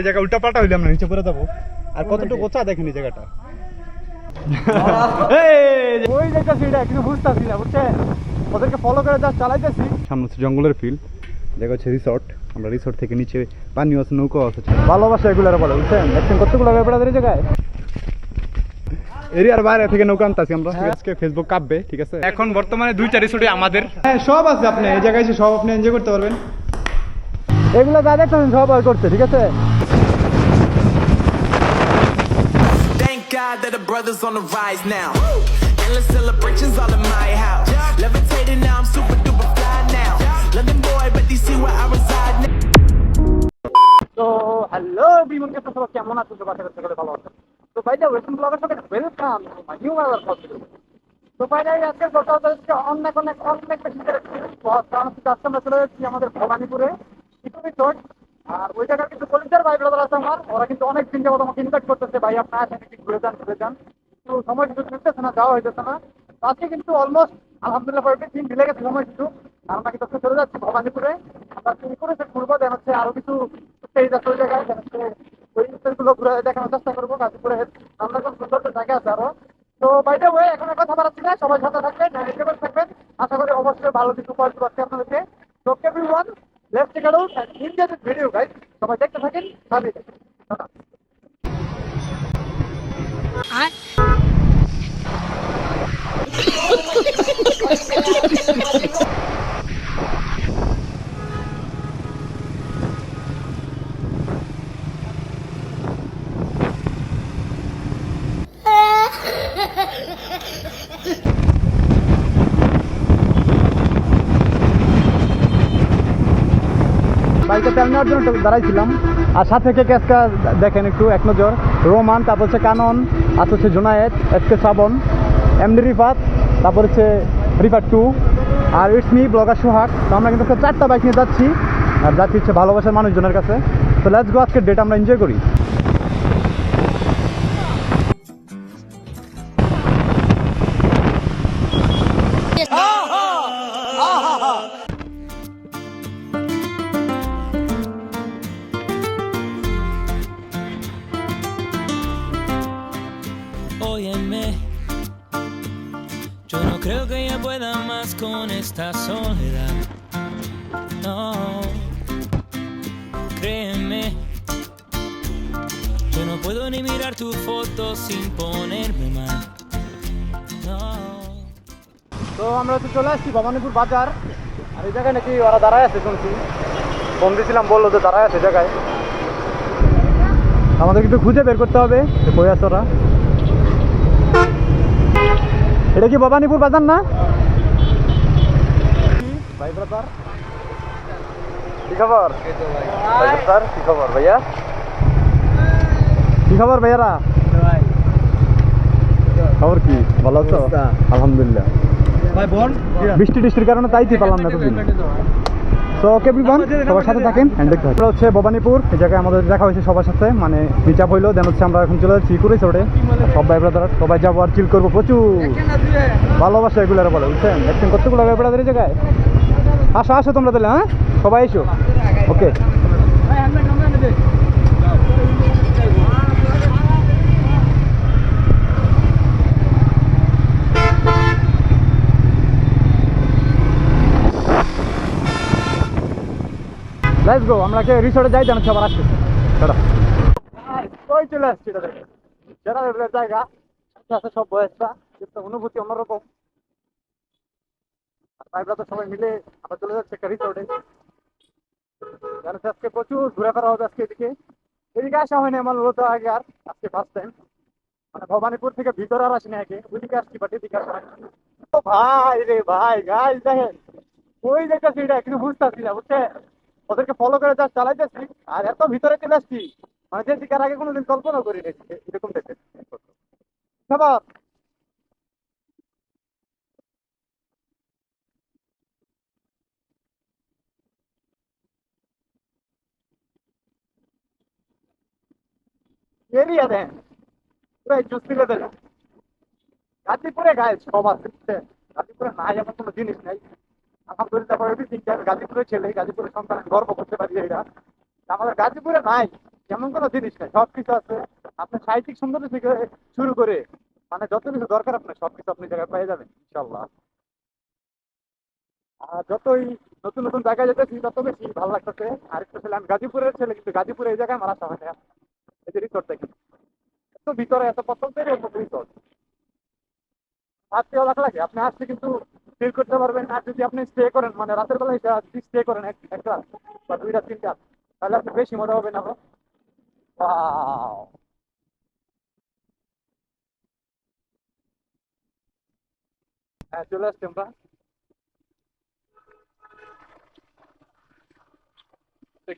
এই জায়গা উল্টা পাল্টা হইলে আমরা নিচে পড়ে যাব। আর কতটুকু দেখেন এই জায়গাটা। ওই জায়গা সেটা কিছু বুঝতেছি না বুঝছেন? ওদেরকে ফলো করে যা চালাইতেছি। সামনে হচ্ছে জঙ্গলের ফিল্ড জায়গা হচ্ছে রিসর্ট আমরা রিসর্ট থেকে নিচে পানি আছে নৌকা আছে। ভালোবাসা এগুলার বলে বুঝছেন? দেখছেন কতগুলো ব্যাপার এই জায়গায়? এরিয়ার বাইরে থেকে নৌকা আনতাছি আমরা। আজকে ফেসবুক কাঁপবে ঠিক আছে? এখন বর্তমানে দুইটা রিসোর্টে আমাদের। হ্যাঁ সব আছে আপনি এই জায়গায় এসে সব আপনি এনজয় করতে পারবেন। এগুলো যা দেখছেন সব আর করছে ঠিক আছে? God that the brothers on the rise now. Endless celebrations all in my house. Levitating now, I'm super duper fly now. London boy, but they see where I reside now. তো হ্যালো বিমন কে সবাই কেমন আছো তো বাসা করতে ভালো আছো তো ভাই দা ওয়েস্টার্ন ব্লগের সাথে ওয়েলকাম নিউ আওয়ার কন্টেন্ট তো ভাই দা আজকে কথা হচ্ছে অনেক অনেক অনেক বেশি কারণ আজকে আমরা চলে যাচ্ছি আমাদের ভবানীপুরে। কিছু রিসোর্ট আর ওই জায়গার কিন্তু পলিটার ভাই ব্রাদার আছে আমার ওরা কিন্তু অনেক দিন যাবত আমাকে ইনভাইট করতেছে, ভাই আপনার আসেন, একটু ঘুরে যান ঘুরে যান। তো সময় কিন্তু মিলতেছে না, যাওয়া হইতেছে না। আজকে কিন্তু অলমোস্ট আলহামদুলিল্লাহ কয়েকটি দিন ঢিলে গেছে সময় আর আমরা আজকে চলে যাচ্ছি ভবানীপুরে। আমরা কি করেছে ঘুরবো, দেন হচ্ছে আরও কিছু স্টেজ আছে ওই জায়গায়, দেন হচ্ছে ওই স্টেজগুলো ঘুরে দেখানোর চেষ্টা করব। গাজীপুরে আমরা খুব সুন্দর জায়গা আছে আরও। তো বাইরে ওয়ে এখন কথা বাড়াচ্ছি না, সবাই সাথে থাকবেন এনজয় থাকবেন। আশা করি অবশ্যই ভালো কিছু পাওয়া যাচ্ছে আপনাদেরকে। তো everyone let's take video guys সবাই দেখতে থাকেন সাথে। বাইকে তেল নেওয়ার জন্য দাঁড়াইছিলাম। আর সাথে কে ক্যাসকা দেখেন একটু, এক নজর। রোমান, তারপর হচ্ছে কানন আর হচ্ছে জুনায়েদ এসকে শ্রাবণ এমডি রিফাত, তারপর হচ্ছে রিফাত টু, আর ইটস মি, ব্লগার সোহাগ। তো আমরা কিন্তু চারটা বাইক নিয়ে যাচ্ছি, আর যাচ্ছি হচ্ছে ভালোবাসার মানুষজনের কাছে। তো লেটস গো আজকের ডেট আমরা এনজয় করি। Creo que ella pueda más con esta soledad. No, créeme, yo no puedo ni mirar tu foto sin ponerme mal. No. তো আমরা তো চলে আসছি ভবানীপুর বাজার আর এই জায়গায় নাকি ওরা দাঁড়ায় আছে শুনছি ফোন দিয়েছিলাম বলল যে দাঁড়ায় আছে এই জায়গায় আমাদের কিন্তু খুঁজে বের করতে হবে যে কই আছে ওরা এটা কি ভবানীপুর বাজার না? ভাই ব্রাদার। কি খবর? ভাই। কি খবর ভাইয়া? কি খবর ভাইয়ারা? খবর কি? ভালো আছো? আলহামদুলিল্লাহ। ভাই বোন? বৃষ্টি টিষ্টির কারণে তাইতে পারলাম না এতদিন। তো ওকে বিমান সবার সাথে থাকেন হ্যান্ড দেখতে হবে হচ্ছে ভবানীপুর এই জায়গায় আমাদের দেখা হয়েছে সবার সাথে মানে মিট আপ হইল দেন হচ্ছে আমরা এখন চলে যাচ্ছি করে ছোটে সব ভাই ব্রাদার সবাই যাব আর চিল করব প্রচুর। ভালোবাসা এগুলো বলে বুঝছেন? কতগুলো ভাই ব্রাদার এই জায়গায়। আসো আসো তোমরা তাহলে হ্যাঁ? সবাই এসো। ওকে লেটস গো আমরা কে যাই জানো সবার আসছে চলো। চলে আসছি যারা জায়গা সব বয়সটা কিন্তু অনুভূতি তো সবাই মিলে আমরা চলে জানো আজকে প্রচুর ঘুরে ফেরা হবে আজকে এদিকে। এদিকে আসা হয়নি আমার আগে আর, আজকে ফার্স্ট টাইম মানে ভবানীপুর থেকে ভিতরে আর আসিনি আগে। ওইদিকে আসছি বাট এদিকে আসা ভাই রে ভাই গাছ দেখেন। ওই দেখতেছি এটা কিছু বুঝতেছি না বুঝছে ওদেরকে ফলো করে যা চালাইতেছি, আর এত ভিতরে চলে আসছি মানে যে দিকে আর আগে কোনোদিন কল্পনা করি এরকম দেখে গাজীপুরে গায়ে সব আছে? গাজীপুরে নাই, এমন কোনো জিনিস নাই। আলহামদুলিল্লাহ এভরিথিং গাজীপুরের ছেলে, গাজীপুরের সন্তান গর্ব করতে পারি এটা আমাদের গাজীপুরে নাই এমন কোনো জিনিস নেই সব কিছু আছে। আপনার সাহিত্যিক সৌন্দর্য থেকে শুরু করে মানে যত কিছু দরকার আপনার সব কিছু আপনি জায়গায় পেয়ে যাবেন ইনশাল্লাহ আর যতই নতুন নতুন জায়গায় যেতেছি, তত বেশি ভালো লাগতেছে। আর একটা ছেলে, আমি গাজীপুরের ছেলে, কিন্তু গাজীপুরে এই জায়গায় আসা হয় না। এই যে দেখি এত ভিতরে, এত পছন্দের রিসোর্ট আজকে অবাক লাগে, আপনি আসলে কিন্তু ফিল করতে পারবেন। আর যদি আপনি স্টে করেন মানে রাতের বেলা এটা যদি স্টে করেন একটা বা দুইটা, তিনটা, তাহলে আপনি বেশি মজা হবে না Wow. হ্যাঁ চলে আসছি আমরা।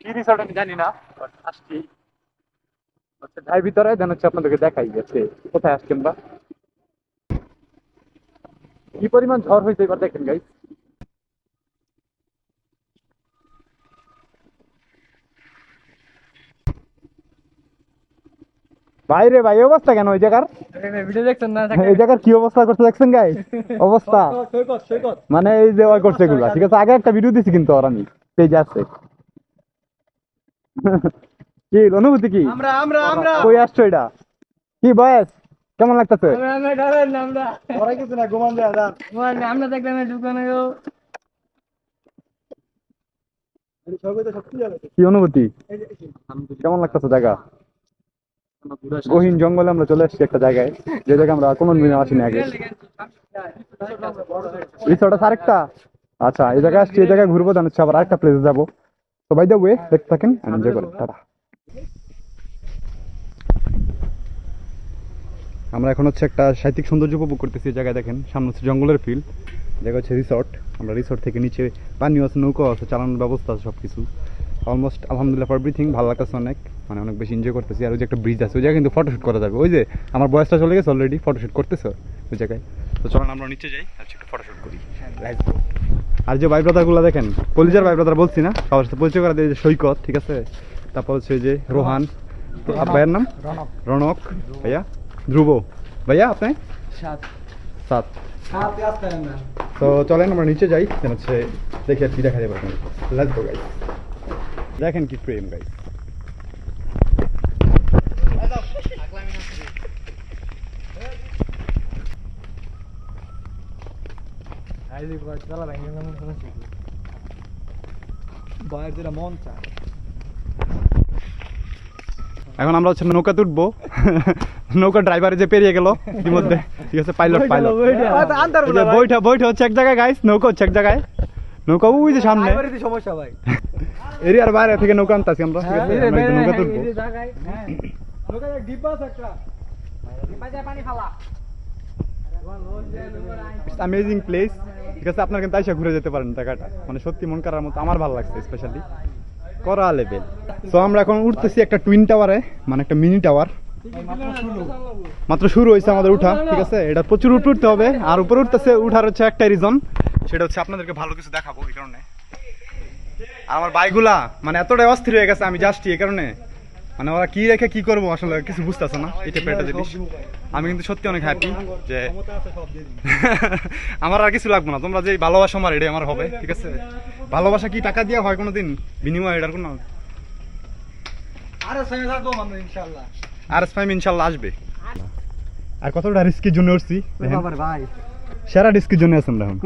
কি রিসর্ট আমি জানি না বাট আসছি। হচ্ছে ঢাই ভিতরে দেন হচ্ছে আপনাদেরকে দেখাই গেছে কোথায় আসছি আমরা। কি পরিমাণ ঝড় হয়েছে এবার দেখেন গাইস বাইরে ভাই এই অবস্থা কেন? ওই জায়গার? ভিডিও দেখছেন না? এই জায়গার কি অবস্থা করতে দেখছেন গাই অবস্থা। সৈকত সৈকত মানে এই যে ওই করছে এগুলা ঠিক আছে? আগে একটা ভিডিও দিছি কিন্তু ওর আমি পেজে আছে। কি অনুভূতি কি? আমরা আমরা আমরা। কই আসছো এটা? কি বয়স? কেমন লাগতেছে? কি অনুভূতি? কেমন লাগতেছে জায়গা? গহীন জঙ্গলে আমরা চলে এসেছি একটা জায়গায় যে জায়গায় আমরা কোনো দিন আসিনি আগে। রিসোর্ট আছে আরেকটা। আচ্ছা এই জায়গায় আসছি এই জায়গায় ঘুরবো জানাচ্ছি আবার আরেকটা প্লেসে যাব। তো বাই দ্য ওয়ে দেখতে থাকেন এনজয় করেন টাটা। আমরা এখন হচ্ছে একটা সাহিত্যিক সৌন্দর্য উপভোগ করতেছি এই জায়গায় দেখেন সামনে হচ্ছে জঙ্গলের ফিল জায়গা হচ্ছে রিসর্ট আমরা রিসর্ট থেকে নিচে পানিও আছে নৌকা আছে চালানোর ব্যবস্থা আছে সব কিছু অলমোস্ট আলহামদুলিল্লাহ ফর এভরিথিং ভালো লাগতেছে অনেক মানে অনেক বেশি এনজয় করতেছি। আর ওই যে একটা ব্রিজ আছে ওই জায়গায় কিন্তু ফটোশ্যুট করা যাবে। ওই যে আমার বয়সটা চলে গেছে অলরেডি ফটোশ্যুট করতেছে ওই জায়গায়? তো চলেন আমরা নিচে যাই আর একটু ফটোশ্যুট করি। আর যে ভাই ব্রাদারগুলো দেখেন কলিজার ভাই ব্রাদার বলছি না সবার সাথে পরিচয় করা দিয়ে যে সৈকত ঠিক আছে? তারপর হচ্ছে যে রোহান ভাইয়ের নাম? রনক ভাইয়া? ধ্রুব। ভাইয়া আপনি? সাত। সাত। সাত আসতে না তো চলেন আমরা নিচে যাই যেন হচ্ছে দেখি আর কি দেখা যাবে লেটস গো গাইস দেখেন কি প্রেম গাইস এখন আমরা হচ্ছে নৌকাতে উঠবো। নৌকা ড্রাইভারে যে পেরিয়ে গেল ইতিমধ্যে। ঠিক আছে পাইলট পাইলট আন্দার বইটা বইটা হচ্ছে এক জায়গায় গাইস নৌকা হচ্ছে এক জায়গায়। নৌকা ওই যে সামনে। সমস্যা ভাই। এরিয়ার বাইরে থেকে নৌকা আনতাছি আমরা ঠিক আছে? আমরা এই যে নৌকাতে উঠবো লোকের একটা। ডিব্বা যায় পানি ফালা। অ্যামেজিং প্লেস ঠিক আছে আপনার কিন্তু আইসা ঘুরে যেতে পারেন জায়গাটা। মানে সত্যি মন করার মতো আমার ভালো লাগছে স্পেশালি করা লেভেল সো আমরা এখন উঠতেছি একটা টুইন টাওয়ারে মানে একটা মিনি টাওয়ার মাত্র শুরু হয়েছে আমাদের উঠা, ঠিক আছে? এটা প্রচুর উপরে উঠতে হবে। আর উপরে উঠতেছে, উঠার হচ্ছে একটা রিজন। সেটা হচ্ছে আপনাদেরকে ভালো কিছু দেখাবো এই কারণে। আমার বাইকগুলা মানে এতটাই অস্থির হয়ে গেছে আমি যাচ্ছি এই কারণে। মানে ওরা কি রেখে কি করব আসলে কিছু বুঝতেছে না এটা একটা জিনিস। আমি কিন্তু সত্যি অনেক হ্যাপি যে আমার আর কিছু লাগবে না। তোমরা যে ভালোবাসা আমার, এটাই আমার হবে, ঠিক আছে? ভালোবাসা কি টাকা দিয়ে হয় কোনোদিন? বিনিময় এটার কোনো আরে ইনশাআল্লাহ। আর এস ফাইভ ইনশাল্লাহ আসবে। আর কতটা রিস্কের জন্য উঠছি ভাই? সেরা রিস্কের জন্য আছেন এখন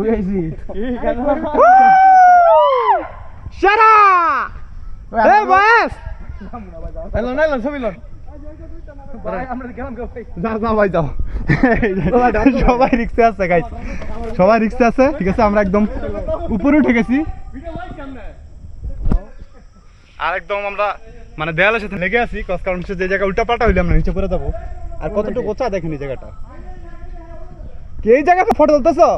সেরা! বয়স এলো না এলো ছবি লন। আমরা ভাই যা যা ভাই। যাও সবাই রিক্সে আছে গাইস সবাই রিক্সে আছে ঠিক আছে? আমরা একদম উপরে উঠে গেছি। আর একদম আমরা মানে দেয়ালের সাথে লেগে আছি কারণ হচ্ছে যে জায়গা উল্টা পাল্টা হইলে আমরা নিচে পড়ে যাব। আর কতটুকু দেখেন এই জায়গাটা। কি এই জায়গাতে ফটো তুলতেছো?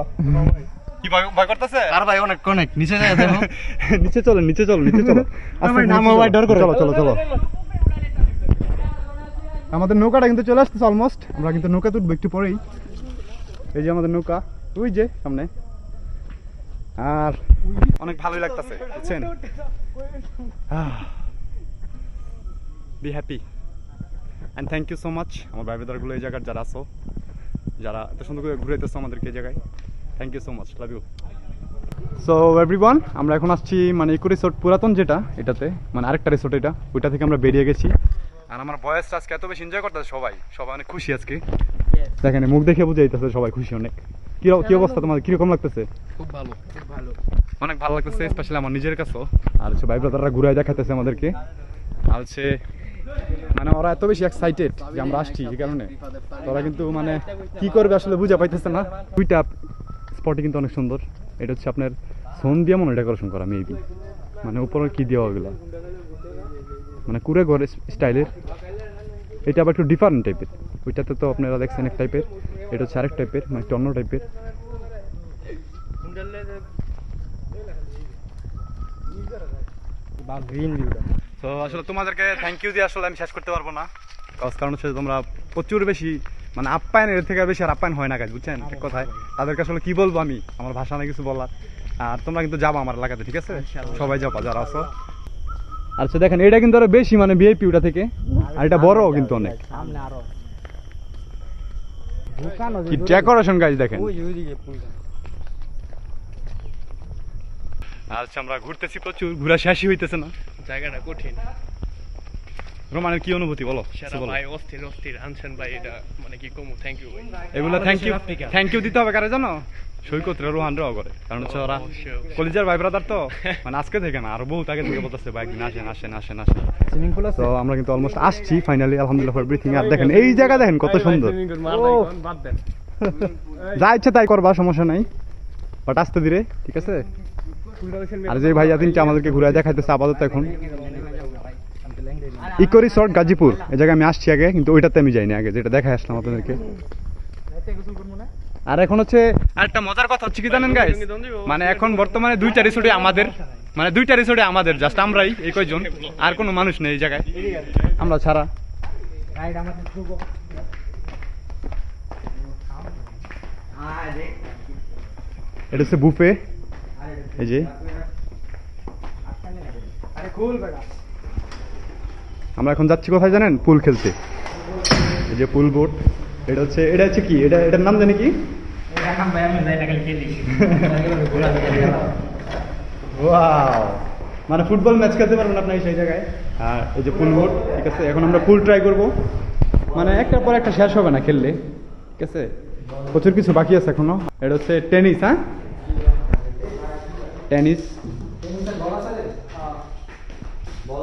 কি ভয় ভয় করতেছে? আর ভাই অনেক অনেক নিচে যায় দেখো। নিচে চলো নিচে চলো নিচে চলো। আস্তে আস্তে নামো ভাই, ডর করে। চলো চলো চলো। আমাদের নৌকাটা কিন্তু চলে আসতেছে অলমোস্ট আমরা কিন্তু নৌকা তুলবো একটু পরেই। এই যে আমাদের নৌকা ওই যে সামনে। আর অনেক ভালোই লাগতেছে বুঝছেন? Be happy and thank you so much আমার ভাই বেদারগুলো এই জায়গার যারা আছো যারা এত সুন্দর করে ঘুরাইতেছো আমাদেরকে এই জায়গায় thank you so much love you so everyone আমরা এখন আসছি মানে ইকো রিসোর্ট পুরাতন যেটা এটাতে মানে আরেকটা রিসোর্ট এটা ওইটা থেকে আমরা বেরিয়ে গেছি। আর আমার বয়সটা আজকে এত বেশি এনজয় করতেছে সবাই সবাই অনেক খুশি আজকে। দেখেন মুখ দেখে বুঝাইতেছে সবাই খুশি অনেক। কি কি অবস্থা তোমাদের কীরকম লাগতেছে? খুব ভালো খুব ভালো। অনেক ভালো লাগতেছে স্পেশালি আমার নিজের কাছেও। আর হচ্ছে ভাই ব্রাদাররা ঘুরে দেখাইতেছে আমাদেরকে। আর হচ্ছে মানে ওরা এত বেশি এক্সাইটেড যে আমরা আসছি এই কারণে। ওরা কিন্তু মানে কি করবে আসলে বুঝা পাইতেছে না। দুইটা স্পটই কিন্তু অনেক সুন্দর। এটা হচ্ছে আপনার সোন দিয়ে মনে ডেকোরেশন করা মেবি মানে উপরে কি দেওয়া ওগুলো? মানে কুড়ে ঘর স্টাইলের এটা আবার একটু ডিফারেন্ট টাইপের ওইটাতে তো আপনারা দেখছেন এক টাইপের এটা হচ্ছে আরেক টাইপের মানে একটু অন্য টাইপের বা গ্রিন ভিউটা তো আসলে তোমাদেরকে থ্যাংক ইউ দিয়ে আসলে আমি শেষ করতে পারব না। কারণ হচ্ছে তোমরা প্রচুর বেশি মানে আপ্যায়ন এর থেকে বেশি আর আপ্যায়ন হয় না কাজ বুঝছেন? এক কথায় তাদেরকে আসলে কি বলব আমি? আমার ভাষা নেই কিছু বলার। আর তোমরা কিন্তু যাব আমার এলাকাতে ঠিক আছে? সবাই যাব যারা আছো। আচ্ছা দেখেন এটা কিন্তু আরও বেশি মানে ভিআইপি ওটা থেকে। আর এটা বড় কিন্তু অনেক। সামনে আরও। কি ডেকোরেশন গাছ দেখেন? আচ্ছা আমরা ঘুরতেছি প্রচুর ঘুরা শেষই হইতেছে না। জায়গাটা কঠিন। রোমানের কি অনুভূতি বলো। ভাই অস্থির অস্থির আনছেন ভাই এটা মানে কি কমু থ্যাংক ইউ এগুলো থ্যাংক ইউ থ্যাংক ইউ দিতে হবে কারে জানো? সৈকত রে রোহান রাও করে কারণ হচ্ছে ওরা। কলিজার ভাই ব্রাদার তো মানে আজকে থেকে না আরও বহুত আগে থেকে বলতেছে ভাই একদিন আসেন আসেন আসেন আসেন। সুইমিং পুল আছে? তো আমরা কিন্তু অলমোস্ট আসছি ফাইনালি আলহামদুলিল্লাহ ফর এভরিথিং আর দেখেন এই জায়গা দেখেন কত সুন্দর। যা ইচ্ছে তাই করবা সমস্যা নাই। বাট আসতে ধীরে ঠিক আছে? আর যে ভাইয়া তিনটা আমাদেরকে ঘুরে দেখাইতেছে আপাতত এখন। Eco resort Gazipur. এই জায়গায় আমি আসছি আগে কিন্তু ওইটাতে আমি যাইনি আগে যেটা দেখা আসলাম আপনাদেরকে। আর এখন হচ্ছে আরেকটা মজার কথা হচ্ছে কি জানেন গাইস মানে এখন বর্তমানে দুইটা রিসোর্টে আমাদের মানে দুইটা রিসোর্টে আমাদের জাস্ট আমরাই এই কয়জন আর কোনো মানুষ নেই এই জায়গায়। আমরা ছাড়া। রাইড আমাদের শুভ এটা হচ্ছে বুফে এই যে। আরে আমরা এখন যাচ্ছি কোথায় জানেন? পুল খেলতে। এই যে পুল বোট এটা হচ্ছে এটা হচ্ছে কি? এটা এটার নাম জানি কি? মানে ফুটবল ম্যাচ খেলতে পারবেন আপনি সেই জায়গায়। আর এই যে পুল বোট ঠিক আছে এখন আমরা পুল ট্রাই করব। মানে একটার পর একটা শেষ হবে না খেললে ঠিক আছে? প্রচুর কিছু বাকি আছে এখনও। এটা হচ্ছে টেনিস হ্যাঁ? টেনিস ও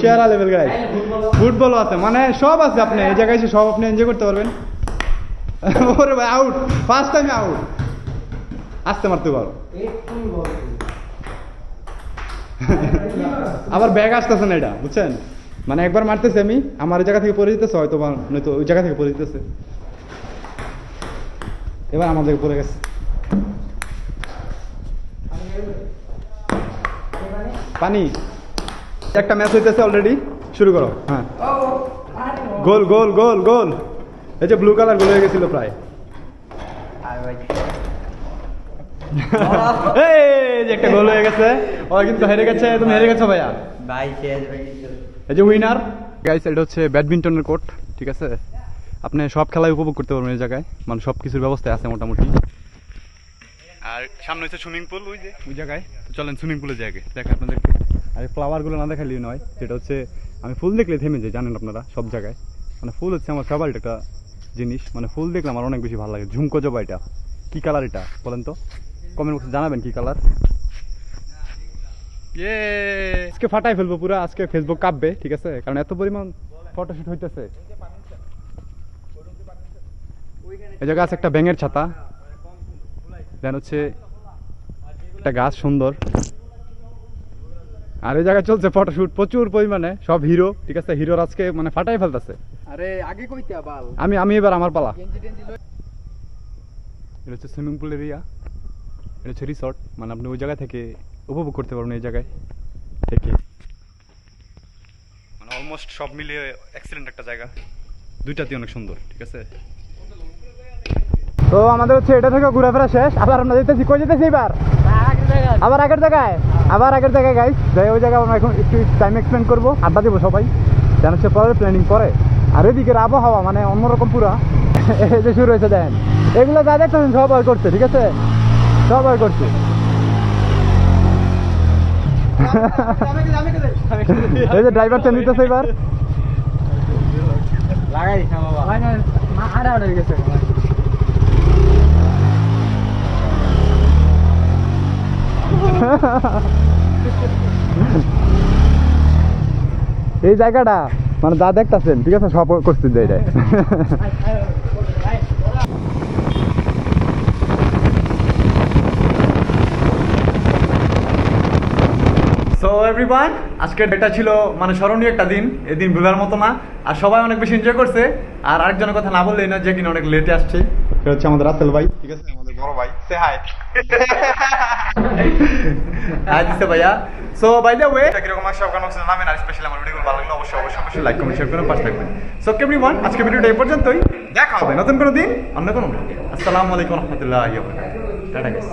সেরা লেভেল গাই ফুটবলও আছে। মানে সব আছে আপনি এই জায়গায় এসে সব আপনি এনজয় করতে পারবেন। ওরে ভাই আউট ফার্স্ট টাইম আউট আসতে মারতে পারো আবার ব্যাগ আসতেছে না এটা বুঝছেন? মানে একবার মারতেছি আমি আমার জায়গা থেকে পড়ে যেতেছে হয়তো বা নয়তো ওই জায়গা থেকে পড়ে যেতেছে। এবার আমার থেকে পড়ে গেছে। পানি। একটা ম্যাচ হইতেছে অলরেডি শুরু করো হ্যাঁ। গোল গোল গোল গোল। এই যে ব্লু কালার গোল হয়ে গেছিল প্রায়। এই যে একটা গোল হয়ে গেছে। ও কিন্তু হেরে গেছে তুমি হেরে গেছো ভাইয়া। ভাই এই যে উইনার গাইস এটা হচ্ছে ব্যাডমিন্টনের কোর্ট ঠিক আছে? আপনি সব খেলায় উপভোগ করতে পারবেন এই জায়গায়। মানে সব কিছুর ব্যবস্থা আছে মোটামুটি। আর সামনে হচ্ছে সুইমিং পুল ওই যে ওই জায়গায়। চলেন সুইমিং পুলের জায়গায় দেখা আপনাদেরকে। আর এই ফ্লাওয়ারগুলো না দেখালেই নয় যেটা হচ্ছে আমি ফুল দেখলে থেমে যাই জানেন আপনারা সব জায়গায়। মানে ফুল হচ্ছে আমার ফেভারিট একটা জিনিস। মানে ফুল দেখলে আমার অনেক বেশি ভালো লাগে। ঝুমকো জবা এটা। কী কালার এটা বলেন তো? কমেন্ট বক্সে জানাবেন কী কালার আজকে ফাটাই ফেলব পুরো আজকে ফেসবুক কাঁপবে ঠিক আছে? কারণ এত পরিমাণ ফটোশুট হইতেছে। এই জায়গা আছে একটা ব্যাঙের ছাতা। দেন হচ্ছে একটা গাছ সুন্দর। আর এই জায়গায় চলছে ফটোশুট প্রচুর পরিমাণে সব হিরো ঠিক আছে? হিরোর আজকে মানে ফাটাই ফেলতেছে। আরে আগে কইতে বাল আমি আমি এবার আমার পালা। এটা হচ্ছে সুইমিং পুল এরিয়া এটা হচ্ছে রিসর্ট মানে আপনি ওই জায়গা থেকে উপভোগ করতে পারবেন এই জায়গায় থেকে। মানে অলমোস্ট সব মিলিয়ে এক্সিলেন্ট একটা জায়গা। দুইটাতে অনেক সুন্দর ঠিক আছে? তো আমাদের হচ্ছে এটা থেকে ঘোরাফেরা শেষ। আবার আমরা যেতেছি কই যেতেছি এবার? আবার আগের জায়গায়? আবার আগের জায়গায় গাইস যাই ওই জায়গায় আমরা এখন একটু টাইম এক্সপ্লেন করব। আড্ডা দেবো সবাই যেন সে পরে প্ল্যানিং করে। আর এদিকের আবহাওয়া মানে অন্যরকম পুরা। এই যে শুরু হয়েছে দেখেন। এগুলো যা দেখতেছেন সবাই করছে ঠিক আছে? সবাই করছে। এই যে ড্রাইভার চেঞ্জ দিতেছে এবার। লাগাই না বাবা। এই জায়গাটা মানে যা দেখতেছেন ঠিক আছে? সব করতে দেয় এটা সো এভরিওয়ান আজকের এটা ছিল মানে স্মরণীয় একটা দিন এদিন দিন ভুলার মতো না। আর সবাই অনেক বেশি এনজয় করছে। আর আরেকজনের কথা না বললেই না যে কিনা অনেক লেটে আসছে। হচ্ছে আমাদের রাসেল ভাই। ঠিক আছে আমাদের বড় ভাই। সে হাই হাই দিছে ভাইয়া। সো বাই দ্য ওয়ে কীরকম আসছে আপনার কাছে নামেন আর স্পেশালি আমার ভিডিওগুলো ভালো লাগলে অবশ্যই অবশ্যই অবশ্যই লাইক কমেন্ট শেয়ার করে পাশে থাকবেন। সো এভরিওয়ান আজকে ভিডিওটা এই পর্যন্তই। দেখা হবে নতুন কোনো দিন অন্য কোনো। আসসালামু আলাইকুম রহমতুল্লাহ টাটা গাইস